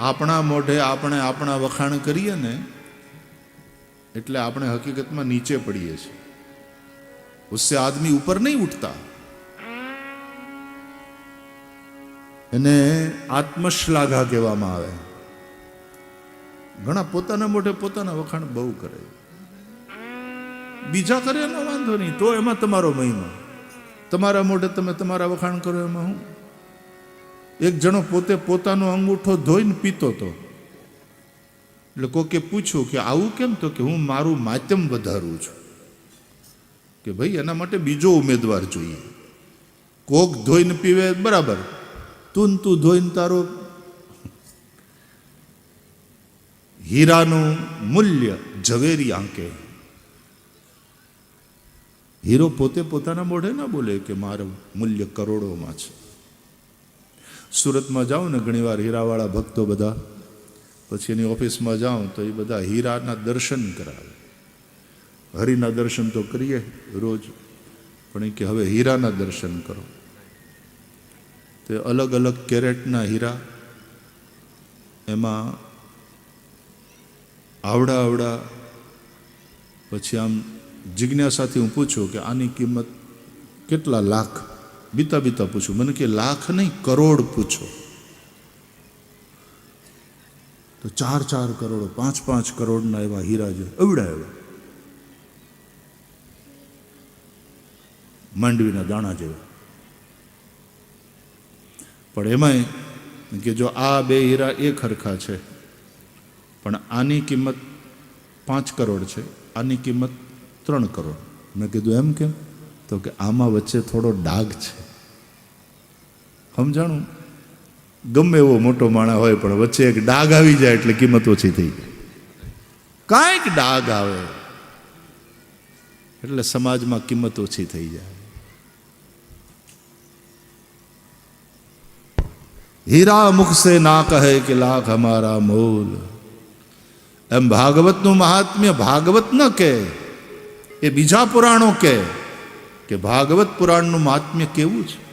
આપણા મોઢે આપણે આપણા વખાણ કરીએ ને, એટલે આપણે હકીકતમાં નીચે પડીએ છીએ. ઉસે આદમી ઉપર નહીં ઉઠતા. એને આત્મશ્લાઘા કહેવામાં આવે. ઘણા પોતાના મોઢે પોતાના વખાણ બહુ કરે. બીજા કરે એનો વાંધો નહીં, તો એમાં તમારો મહિમા. તમારા મોઢે તમે તમારા વખાણ કરો એમાં હું? એક જણો પોતે પોતાનો અંગૂઠો ધોઈને પીતો હતો એટલે કોકે પૂછ્યું કે આવું કેમ તો કે હું મારું માધ્યમ વધારું છું. કે ભાઈ એના માટે બીજો ઉમેદવાર જોઈએ. કોક ધોઈને પીવે બરાબર. તું તું ધોઈને તારો હીરાનું મૂલ્ય ઝવેરી આંકે. હીરો પોતે પોતાના મોઢે ના બોલે કે મારું મૂલ્ય કરોડોમાં છે. સુરતમાં જાઉં ને ઘણીવાર હીરાવાળા ભક્તો બધા, પછી એની ઓફિસમાં જાઉં તો એ બધા હીરાના દર્શન કરાવે. હરિના દર્શન તો કરીએ રોજ, પણ એ કે હવે હીરાના દર્શન કરો. તે અલગ અલગ કેરેટના હીરા, એમાં આવડા આવડા, પછી આમ જિજ્ઞાસાથી હું પૂછું કે આની કિંમત કેટલા લાખ બીતા બીતા પૂછું મને કે, લાખ નહીં, કરોડ પૂછો. તો ચાર ચાર કરોડ, પાંચ પાંચ કરોડના એવા હીરા છે અવડા એવા. માંડવીના દાણા જેવા. પણ એમાંય કે જો આ બે હીરા એ ખરખા છે, પણ આની કિંમત પાંચ કરોડ છે, આની કિંમત ત્રણ કરોડ. મેં કીધું, એમ કેમ? તો કે, આમાં વચ્ચે થોડો ડાઘ છે. સમજાણું? ગમે એવો મોટો માણા હોય, પણ વચ્ચે એક ડાઘ આવી જાય એટલે કિંમત ઓછી થઈ જાય. કાંઈક ડાઘ આવે, એટલે સમાજમાં કિંમત ઓછી થઈ જાય. હીરા મુખ સે ના કહે કે લાખ અમારા મોલ. એમ ભાગવતનું મહાત્મ્ય ભાગવત ન કે એ બીજા પુરાણો કે ભાગવત પુરાણનું મહાત્મ્ય કેવું છે?